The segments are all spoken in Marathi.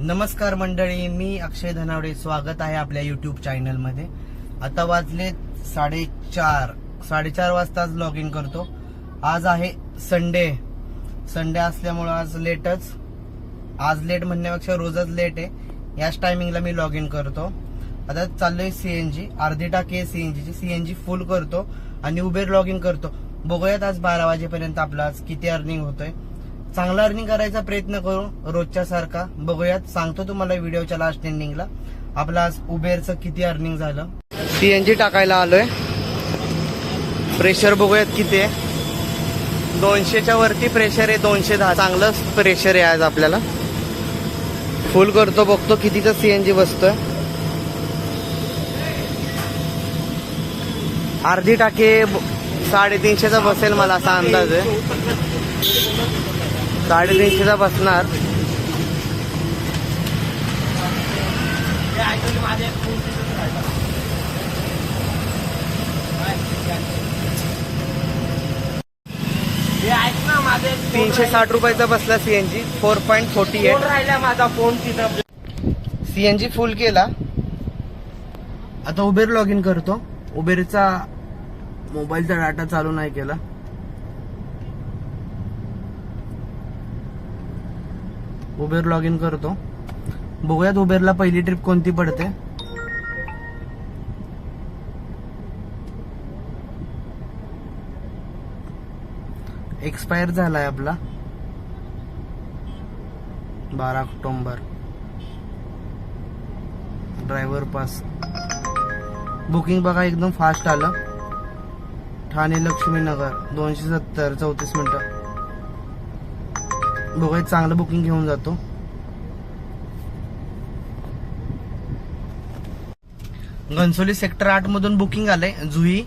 नमस्कार मंडळी मी अक्षय धनावडे. स्वागत आहे आपल्या युट्यूब चॅनलमध्ये आता वाजले साडेचार साडेचार वाजताच लॉग इन करतो. आज आहे संडे संडे असल्यामुळं आज लेटच आज लेट म्हणण्यापेक्षा रोजच लेट आहे. याच टायमिंगला मी लॉग इन करतो. आता चाललोय सीएनजी अर्धी टाकी सीएनजीची सीएनजी फुल करतो आणि उबेर लॉग इन करतो. बघूयात आज बारा वाजेपर्यंत आपला आज किती अर्निंग होतोय. चांगला अर्निंग करायचा प्रयत्न करू रोजच्या सारखा. बघूयात. सांगतो तुम्हाला व्हिडिओच्या लास्ट एंडिंगला आपला आज उबेरचं किती अर्निंग झालं. सीएनजी टाकायला आलोय. प्रेशर बघूयात किती आहे. दोनशेच्या वरती प्रेशर आहे दोनशे दहा. चांगलं प्रेशर आहे आज आपल्याला. फुल करतो बघतो कितीचा सीएनजी बसतोय. अर्धी टाके साडेतीनशेचा बसेल मला असा अंदाज आहे. साडेतीनशेचा बसणार. हे तीनशे साठ रुपयाचा बसला CNG four point forty eight राहिला माझा फोन तिथं. सीएनजी फुल केला. आता उबेर लॉग इन करतो उबेरचा मोबाईलचा डाटा चालू नाही केला. उबेर लॉग इन करतो. बघूयात उबेरला पहिली ट्रिप कोणती पडते. एक्सपायर झालाय आपला. बारा ऑक्टोंबर. ड्रायव्हर पास बुकिंग बघा एकदम फास्ट आलं. ठाणे लक्ष्मीनगर दोनशे सत्तर चौतीस मिनिटं. बघूया चांगलं बुकिंग घेऊन जातो. घनसोली सेक्टर आठ मधून बुकिंग आलंय जुई.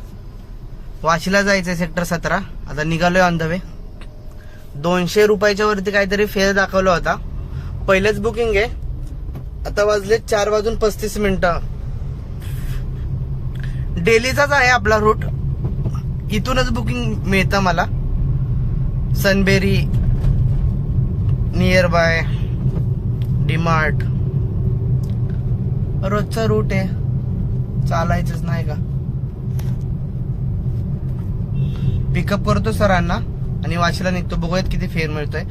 वाशीला जायचंय सेक्टर सतरा. आता निघालोय ऑन द वे दोनशे रुपयाच्या वरती काहीतरी फेर दाखवला होता. पहिलेच बुकिंग आहे. आता वाजले चार वाजून पस्तीस मिनिटं. डेलीचाच आहे आपला रूट इथूनच बुकिंग मिळतं मला. सनबेरी नियर बाय डीमार्ट रोजचा रूट आहे. चालायचंच नाही का? पिकअप करतो सरांना आणि वाशीला निघतो. बघूयात किती फेर मिळतोय.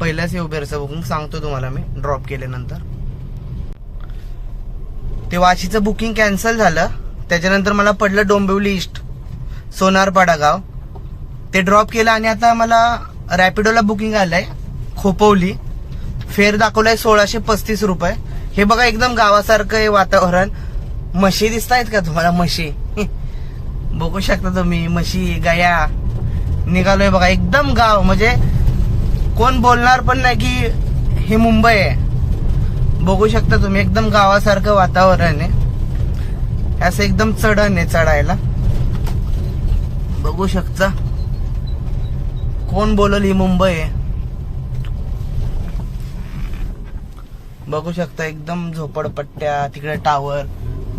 पहिल्याच उबेरचं बुकिंग सांगतो तुम्हाला मी. ड्रॉप केल्यानंतर. ते वाशीचं बुकिंग कॅन्सल झालं. त्याच्यानंतर मला पडलं डोंबिवली ईस्ट सोनारपाडा गाव. ते ड्रॉप केलं आणि आता मला रॅपिडोला बुकिंग आलंय. खोपवली. फेर दाखवलाय सोळाशे पस्तीस रुपये. हे बघा एकदम गावासारखं हे वातावरण. म्हशी दिसत आहेत का तुम्हाला? म्हशी. बघू शकता तुम्ही म्हशी गया. निघालोय बघा एकदम गाव. म्हणजे कोण बोलणार पण नाही की हे मुंबई आहे. बघू शकता तुम्ही एकदम गावासारखं वातावरण आहे. असं एकदम चढण आहे चढायला. बघू शकता. कोण बोलल ही मुंबई आहे? बघू शकता एकदम झोपडपट्ट्या तिकडे टावर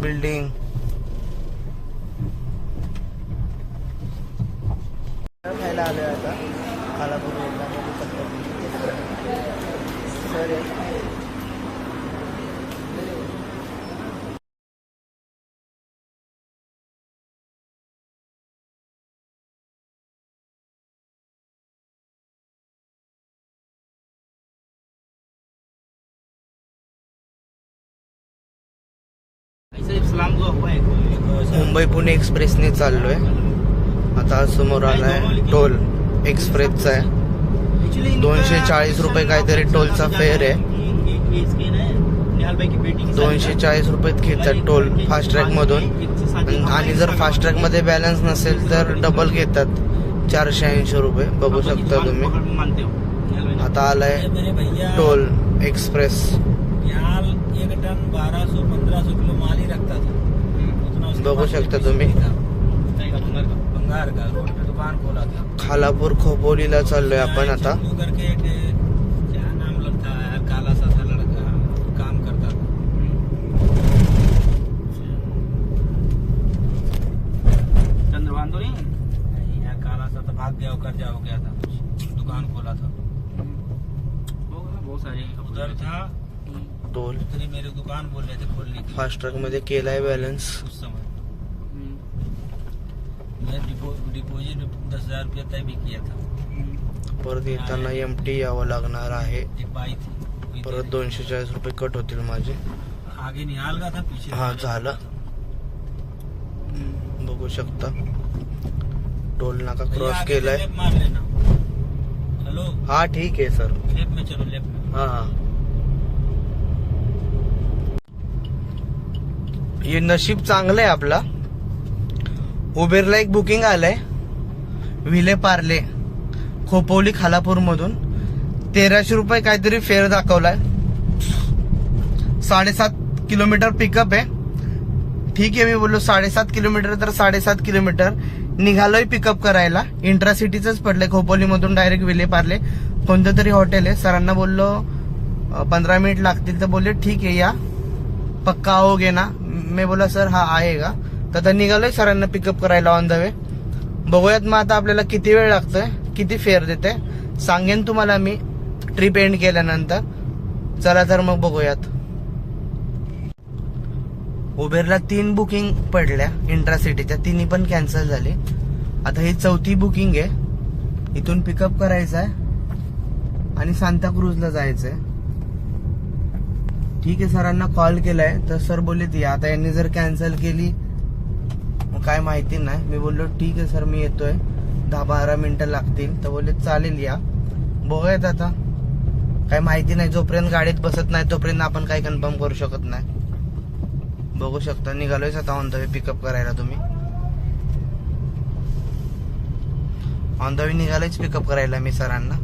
बिल्डिंग खायला आलोय आता. खाला सर मुंबई पुणे एक्सप्रेसने चाललोय. आता समोर आलाय टोल एक्सप्रेसचा आहे. दोनशे चाळीस रुपये काहीतरी टोलचा फेअर आहे. दोनशे चाळीस रुपयात घेतात टोल फास्ट ट्रॅक मधून. आणि जर फास्ट ट्रॅकमध्ये बॅलन्स नसेल तर डबल घेतात. चारशे ऐंशी रुपये. बघू शकता तुम्ही. हो. आता आलाय टोल एक्सप्रेस. यहाँ एक टन बारह सौ पंद्रह सौ किलो माल ही रखता था। बघू शकता तुम्ही. बंगार का। रोड पे दुकान खोला था। खालापूर खोपोलीला चाललोय आपण आता। चंदू करके एक क्या नाम लगता है यार काला सा था लड़का काम करता था। चंद्रभान तो नहीं नहीं यार काला सा था भाग गया कर जाओ गया था। दुकान खोला था। बहुत सारे उधर था टोल तरी मेरे दुकान बोल रहे थे खोलने की फास्ट ट्रॅकमध्ये केलाय बॅलन्स उस समय. मैं डिपो डिपॉजिट दस हजार रुपया तय भी किया था. परत येताना एम टी यावं लागणार आहे. एक बाई थी. वही परत दे दोनशे चाळीस रुपये कट होतील माझे. दी। आगे निहाल का था? पीछे हाँ, झालं. बघू शकता. टोल नाका भैया, क्रॉस आगे से केलाय. लेफ्ट मार लेना. हेलो हा ठीक आहे सर लेफ्ट में चलो लेफ्ट में. हा हा. हे नशीब चांगलं आहे आपला. उबेरला एक बुकिंग आलंय. विले पार्ले खोपोली खालापूरमधून. तेराशे रुपये काहीतरी फेअर दाखवलाय. साडेसात किलोमीटर पिकअप आहे. ठीक आहे मी बोललो साडेसात किलोमीटर तर साडेसात किलोमीटर निघालोय पिकअप करायला. इंट्रासिटीचंच पडलंय खोपोलीमधून डायरेक्ट विले पार्ले. कोणतं तरी हॉटेल आहे. सरांना बोललो पंधरा मिनिट लागतील. तर बोलले ठीक आहे या. पक्का आओगे ना. मी बोला सर हा आहे का? तर आता निघालोय सरांना पिकअप करायला ऑन द वे बघूयात मग आता आपल्याला किती वेळ लागतोय किती फेअर देते सांगेन तुम्हाला मी ट्रिप एंड केल्यानंतर. चला तर मग बघूयात. उबेरला तीन बुकिंग पडल्या इंट्रासिटीच्या तिन्ही पण कॅन्सल झाली. आता ही चौथी बुकिंग आहे. इथून पिकअप करायचं आहे आणि सांताक्रूजला जायचंय. ठीक आहे सरांना कॉल केलाय. तर सर बोलले ती आता यांनी जर कॅन्सल केली मग काय माहिती नाही. मी बोललो ठीक आहे सर मी येतोय. दहा बारा मिनिटं लागतील. तर बोलले चालेल या. बघूयात आता. काय माहिती नाही जोपर्यंत गाडीत बसत नाही तोपर्यंत आपण काही कन्फर्म करू शकत नाही. बघू शकता निघालोय आता ऑन द वे पिकअप करायला तुम्ही. ऑन द वे निघालोयच पिकअप करायला मी सरांना.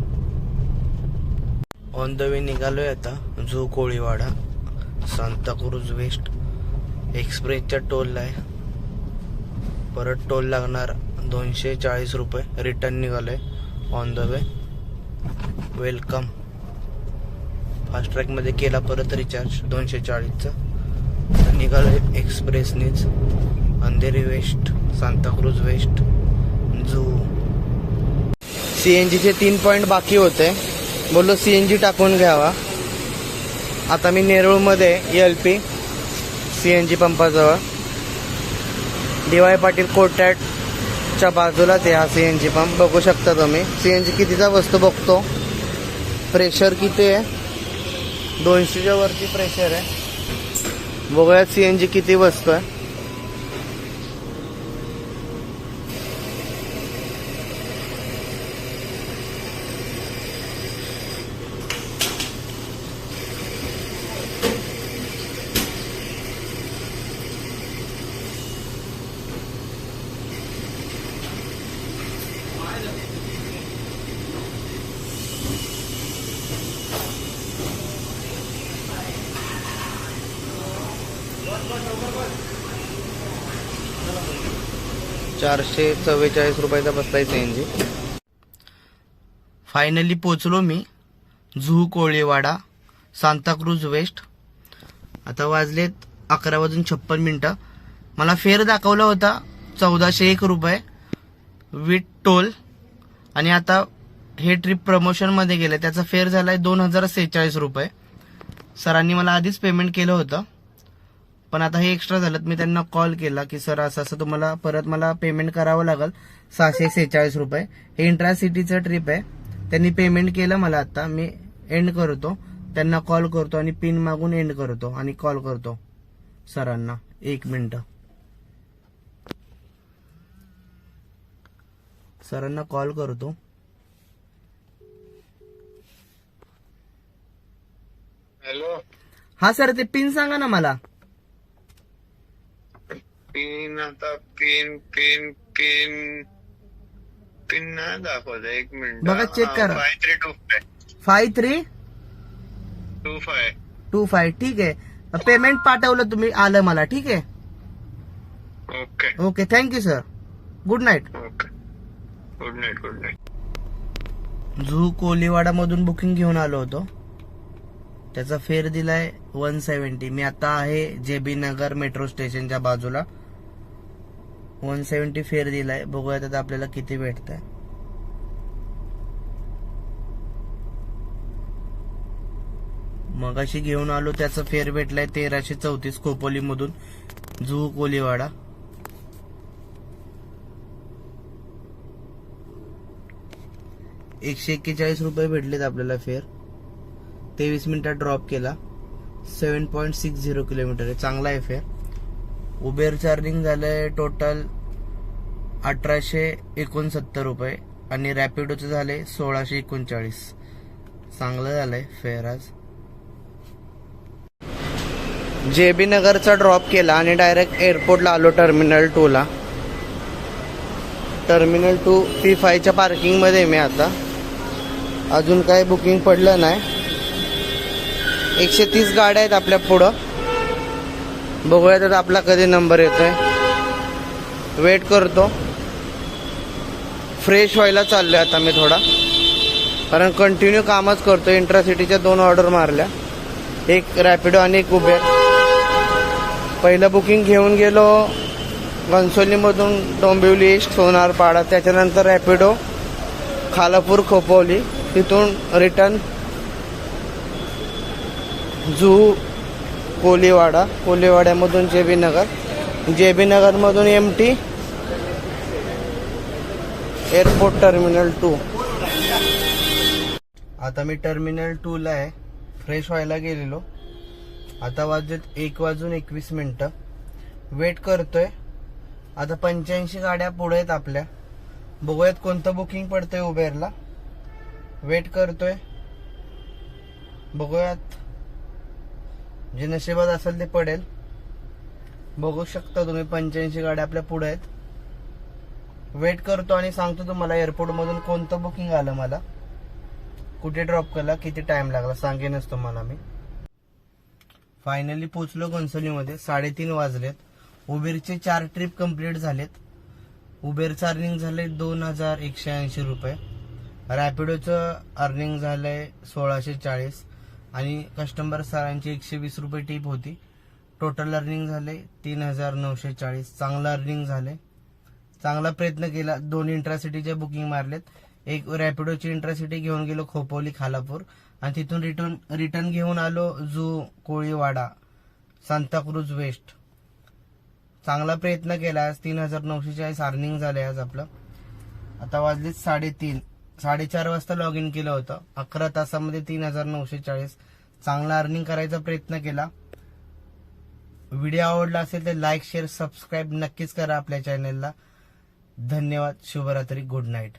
ऑन द वे निघालोय आता झू कोळीवाडा. सांताक्रूज वेस्ट एक्सप्रेसच्या टोलला आहे. परत टोल लागणार दोनशे चाळीस रुपये. रिटर्न आहे on the way welcome fast ट्रॅकमध्ये केला परत रिचार्ज दोनशे चाळीसचा आहे एक्सप्रेसनीच अंधेरी वेस्ट सांताक्रूज वेस्ट झू जीचे तीन पॉईंट बाकी होते. बोललो जी टाकून घ्यावा. आता मी नेरूळमध्ये L P C N G पंपाजवळ. D Y Patil कोर्टॅटच्या बाजूलाच आहे हा जी पंप. बघू शकता तुम्ही. सी एन जी कितीचा वस्तू बघतो? प्रेशर किती आहे? दोनशेच्या वरती प्रेशर आहे. बघूयात जी किती वस्तू आहे. चारशे चव्वेचाळीस रुपयाचा बसलाय सीएनजी फायनली पोचलो मी. झू कोळीवाडा सांताक्रूज वेस्ट. आता वाजलेत अकरा वाजून छप्पन मिनिटं. मला फेर दाखवला होता चौदाशे एक रुपये विथ टोल. आणि आता हे ट्रिप प्रमोशनमध्ये गेलं. त्याचा फेर आहे दोन हजार सेहेचाळीस रुपये. सरांनी मला आधीच पेमेंट केलं होतं. पण आता हे एक्स्ट्रा झालं मी त्यांना कॉल केला की सर असं असं तुम्हाला परत मला पेमेंट करावं लागेल सहाशे सेहेचाळीस रुपये. हे इंट्रा सिटीचं ट्रिप आहे. त्यांनी पेमेंट केलं मला आता. मी एंड करतो. त्यांना कॉल करतो आणि पिन मागून एंड करतो आणि कॉल करतो सरांना. एक मिनिट. सरांना कॉल करतो. हॅलो हा सर ते पिन सांगा ना मला. पिन आता पिन पिन पिन पिन नाही दाखवत एक मिनिट बघा, check करा. Five three two five five three two five two five ठीक आहे. पेमेंट पाठवलं तुम्ही आलं मला ठीक आहे? Okay okay thank you sir good night okay good night good night Juhu Koliwada मधून बुकिंग घेऊन आलो होतो. त्याचा फेर दिलाय वन सेव्हन्टी मी आता आहे जे बी नगर मेट्रो स्टेशनच्या बाजूला. वन सेवन्टी फेर दिलाय. बघूया त्यात आपल्याला किती भेटत आहे मगाशी घेऊन आलो त्याचं फेर भेटलाय तेराशे चौतीस खोपोली मधून जुहू कोलीवाडा. एकशे एक्केचाळीस रुपये भेटलेत आपल्याला फेर. तेवीस मिनिटात ड्रॉप केला. Seven point six zero kilometre आहे. चांगला आहे फेअर उबेर चार्जिंग झालंय टोटल अठराशे एकोणसत्तर रुपये आणि रॅपिडोचं झाले सोळाशे एकोणचाळीस. चांगलं झालंय फेअर आज. जे बी नगरचा ड्रॉप केला आणि डायरेक्ट एअरपोर्टला आलो टर्मिनल टूला टर्मिनल टू पी फायच्या पार्किंगमध्ये मी आता. अजून काही बुकिंग पडलं नाही. एकशे तीस गाड्या आहेत आपल्या पुढं. बघूया तर आपला कधी नंबर येतोय. वेट करतो. फ्रेश व्हायला चाललोय आता मी थोडा. कारण कंटिन्यू कामच करतो इंट्रासिटीच्या दोन ऑर्डर मारल्या. एक रॅपिडो आणि एक उबेर पहिलं बुकिंग घेऊन गेलो. घनसोलीमधून डोंबिवली ईस्ट सोनारपाडा. त्याच्यानंतर रॅपिडो खालापूर खोपोली. तिथून रिटर्न जू Koliwada कोलीवाड्यामधून J B Nagar J B नगरमधून M T airport terminal two आता मी टर्मिनल टू ला आहे. फ्रेश व्हायला गेलेलो. आता वाजत एक वाजून एकवीस मिनटं. वेट करतोय. आता पंच्याऐंशी गाड्या पुढे आहेत आपल्या. बघूयात कोणतं बुकिंग पडतंय उबेरला. वेट करतोय. बघूयात. जे नशिबात असेल ते पडेल. बघू शकता तुम्ही पंच्याऐंशी गाड्या आपल्या पुढे आहेत. वेट करतो आणि सांगतो तुम्हाला एअरपोर्ट मधून कोणतं बुकिंग आलं मला. कुठे ड्रॉप केला किती टाइम लागला सांगेनच तुम्हाला मी. फायनली पोचलो घनसोलीमध्ये साडेतीन वाजलेत. उबेरचे चार ट्रिप कंप्लीट झालेत. उबेरचं अर्निंग झाले दोन हजार एकशे ऐंशी रुपये. रॅपिडोचं अर्निंग झालंय सोळाशे चाळीस. आणि कस्टमर सरांची एकशे वीस रुपये टीप होती. टोटल अर्निंग झाले तीन हजार नऊशे चाळीस. चांगलं अर्निंग झाले. चांगला प्रयत्न केला. दोन इंट्रासिटीचे बुकिंग मारलेत. एक रॅपिडोची इंट्रासिटी घेऊन गेलो खोपोली खालापूर. आणि तिथून रिटर्न रिटर्न घेऊन आलो जू कोळीवाडा सांताक्रूज वेस्ट चांगला प्रयत्न केला. आज तीन हजार नऊशे चाळीस अर्निंग झाले आज आपलं. आता वाजले साडेतीन. साडेचार वाजता लॉग इन केलं होतं. अकरा तासामध्ये तीन हजार नऊशे चाळीस. चांगला अर्निंग करायचा प्रयत्न केला. व्हिडिओ आवडला असेल तर लाईक शेअर सबस्क्राईब नक्कीच करा आपल्या चॅनलला धन्यवाद. शुभरात्री. Good night